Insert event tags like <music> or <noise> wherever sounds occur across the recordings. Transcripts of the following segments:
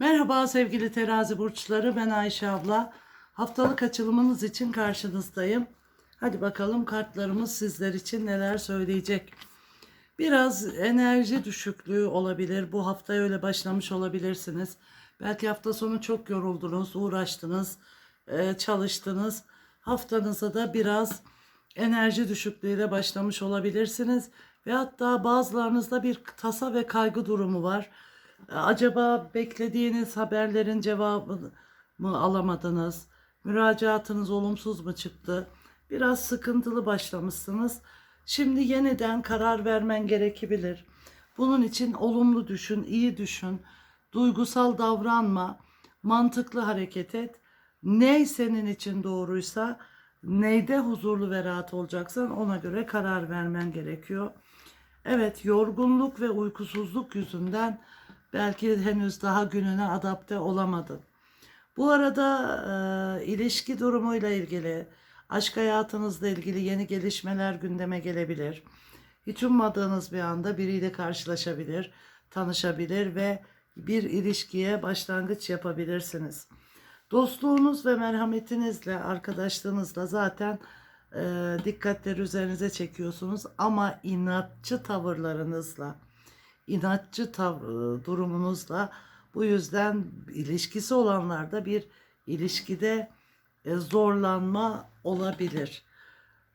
Merhaba sevgili terazi burçları ben Ayşe abla. Haftalık açılımınız için karşınızdayım. Hadi bakalım kartlarımız sizler için neler söyleyecek. Biraz enerji düşüklüğü olabilir. Bu hafta öyle başlamış olabilirsiniz. Belki hafta sonu çok yoruldunuz, uğraştınız, e, çalıştınız. Haftanıza da biraz enerji düşüklüğüyle başlamış olabilirsiniz. Ve hatta bazılarınızda bir tasa ve kaygı durumu var. Acaba beklediğiniz haberlerin cevabını mı alamadınız? Müracaatınız olumsuz mu çıktı? Biraz sıkıntılı başlamışsınız. Şimdi yeniden karar vermen gerekebilir. Bunun için olumlu düşün, iyi düşün, duygusal davranma, mantıklı hareket et. Ne senin için doğruysa, neyde huzurlu ve rahat olacaksan ona göre karar vermen gerekiyor. Evet, yorgunluk ve uykusuzluk yüzünden belki henüz daha gününe adapte olamadın. Bu arada e, ilişki durumuyla ilgili, aşk hayatınızla ilgili yeni gelişmeler gündeme gelebilir. Hiç ummadığınız bir anda biriyle karşılaşabilir, tanışabilir ve bir ilişkiye başlangıç yapabilirsiniz. Dostluğunuz ve merhametinizle, arkadaşlığınızla zaten e, dikkatleri üzerinize çekiyorsunuz ama inatçı tavırlarınızla, inatçı tav- durumunuzla bu yüzden ilişkisi olanlarda bir ilişkide e, zorlanma olabilir.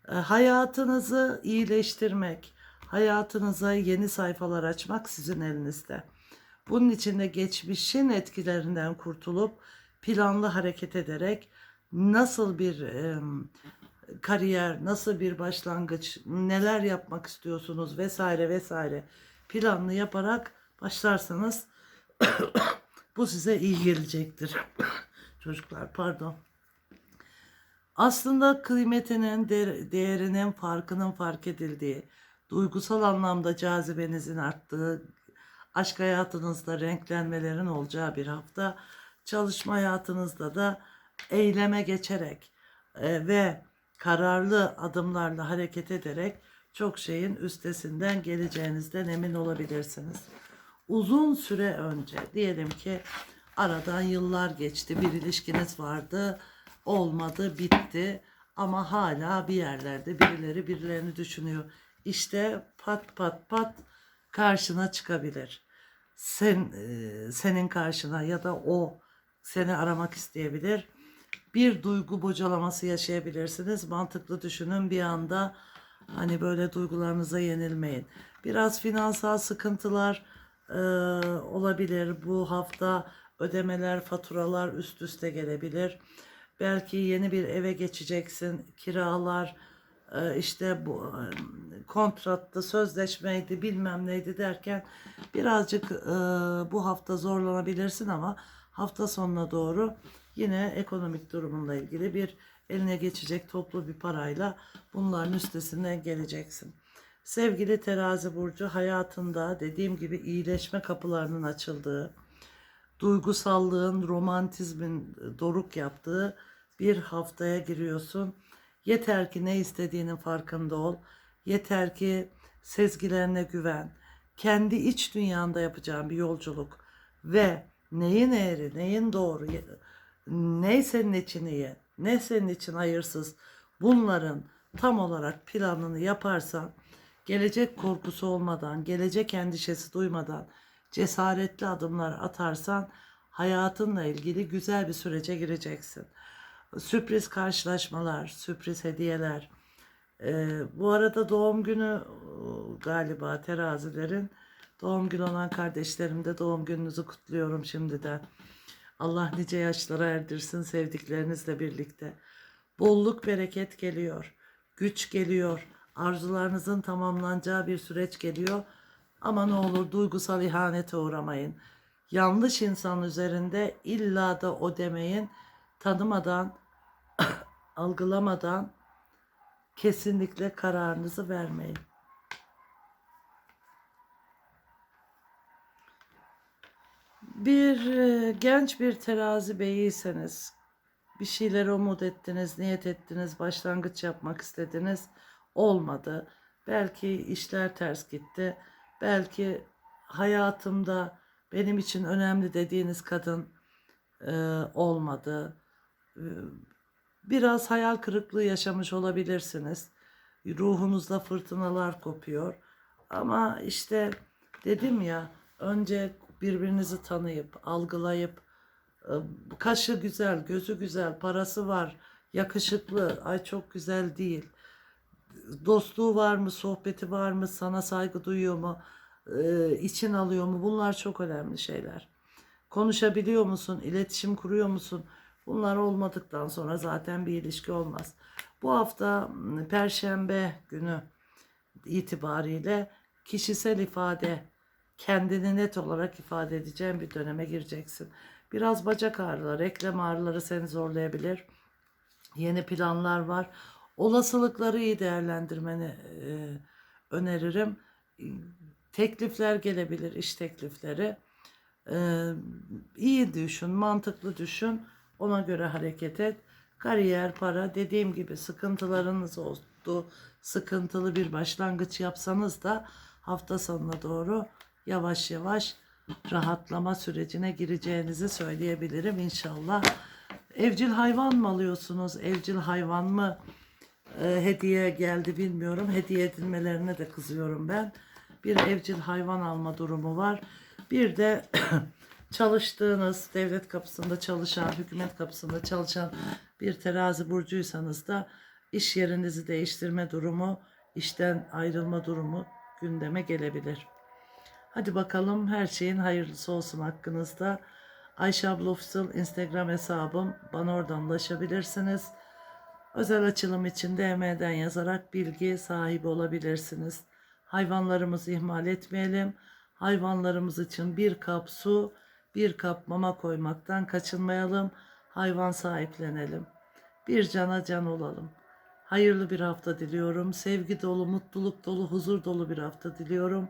E, Hayatınızı iyileştirmek, hayatınıza yeni sayfalar açmak sizin elinizde. Bunun için de geçmişin etkilerinden kurtulup planlı hareket ederek nasıl bir e, kariyer, nasıl bir başlangıç, neler yapmak istiyorsunuz vesaire vesaire planlı yaparak başlarsanız <coughs> bu size iyi gelecektir. <coughs> Çocuklar pardon. Aslında kıymetinin, değer- değerinin, farkının fark edildiği, duygusal anlamda cazibenizin arttığı, aşk hayatınızda renklenmelerin olacağı bir hafta, çalışma hayatınızda da eyleme geçerek e, ve kararlı adımlarla hareket ederek çok şeyin üstesinden geleceğinizden emin olabilirsiniz. Uzun süre önce diyelim ki aradan yıllar geçti bir ilişkiniz vardı olmadı bitti ama hala bir yerlerde birileri birilerini düşünüyor. İşte pat pat pat karşına çıkabilir. Sen e, senin karşına ya da o seni aramak isteyebilir. Bir duygu bocalaması yaşayabilirsiniz. Mantıklı düşünün bir anda hani böyle duygularınıza yenilmeyin. Biraz finansal sıkıntılar e, olabilir. Bu hafta ödemeler, faturalar üst üste gelebilir. Belki yeni bir eve geçeceksin. Kiralar, e, işte bu e, kontratta sözleşmeydi bilmem neydi derken birazcık e, bu hafta zorlanabilirsin ama hafta sonuna doğru yine ekonomik durumunla ilgili bir eline geçecek toplu bir parayla bunların üstesinden geleceksin. Sevgili terazi burcu hayatında dediğim gibi iyileşme kapılarının açıldığı, duygusallığın, romantizmin doruk yaptığı bir haftaya giriyorsun. Yeter ki ne istediğinin farkında ol. Yeter ki sezgilerine güven. Kendi iç dünyanda yapacağın bir yolculuk ve neyin eğri, neyin doğru, ne senin için iyi, ne senin için hayırsız bunların tam olarak planını yaparsan gelecek korkusu olmadan, gelecek endişesi duymadan cesaretli adımlar atarsan hayatınla ilgili güzel bir sürece gireceksin. Sürpriz karşılaşmalar, sürpriz hediyeler. Ee, bu arada doğum günü e, galiba terazilerin doğum günü olan kardeşlerim de doğum gününüzü kutluyorum şimdiden. Allah nice yaşlara erdirsin sevdiklerinizle birlikte. Bolluk bereket geliyor. Güç geliyor. Arzularınızın tamamlanacağı bir süreç geliyor. Ama ne olur duygusal ihanete uğramayın. Yanlış insan üzerinde illa da o demeyin. Tanımadan, <coughs> algılamadan kesinlikle kararınızı vermeyin. Bir e, genç bir terazi beyiyseniz bir şeyler umut ettiniz, niyet ettiniz, başlangıç yapmak istediniz, olmadı. Belki işler ters gitti. Belki hayatımda benim için önemli dediğiniz kadın e, olmadı. E, biraz hayal kırıklığı yaşamış olabilirsiniz. Ruhunuzda fırtınalar kopuyor. Ama işte dedim ya önce birbirinizi tanıyıp, algılayıp e, kaşı güzel, gözü güzel, parası var, yakışıklı, ay çok güzel değil. Dostluğu var mı, sohbeti var mı, sana saygı duyuyor mu, e, için alıyor mu? Bunlar çok önemli şeyler. Konuşabiliyor musun, iletişim kuruyor musun? Bunlar olmadıktan sonra zaten bir ilişki olmaz. Bu hafta Perşembe günü itibariyle kişisel ifade, kendini net olarak ifade edeceğin bir döneme gireceksin. Biraz bacak ağrıları, eklem ağrıları seni zorlayabilir. Yeni planlar var. Olasılıkları iyi değerlendirmeni e, öneririm. Teklifler gelebilir, iş teklifleri. E, iyi düşün, mantıklı düşün. Ona göre hareket et. Kariyer, para dediğim gibi sıkıntılarınız oldu. Sıkıntılı bir başlangıç yapsanız da hafta sonuna doğru yavaş yavaş rahatlama sürecine gireceğinizi söyleyebilirim inşallah. Evcil hayvan mı alıyorsunuz? Evcil hayvan mı e, hediye geldi bilmiyorum. Hediye edilmelerine de kızıyorum ben. Bir evcil hayvan alma durumu var. Bir de <clears throat> çalıştığınız devlet kapısında çalışan, hükümet kapısında çalışan bir terazi burcuysanız da iş yerinizi değiştirme durumu, işten ayrılma durumu gündeme gelebilir. Hadi bakalım her şeyin hayırlısı olsun hakkınızda. Ayşe abla Official Instagram hesabım. Bana oradan ulaşabilirsiniz. Özel açılım için DM'den yazarak bilgi sahibi olabilirsiniz. Hayvanlarımızı ihmal etmeyelim. Hayvanlarımız için bir kap su, bir kap mama koymaktan kaçınmayalım. Hayvan sahiplenelim. Bir cana can olalım. Hayırlı bir hafta diliyorum. Sevgi dolu, mutluluk dolu, huzur dolu bir hafta diliyorum.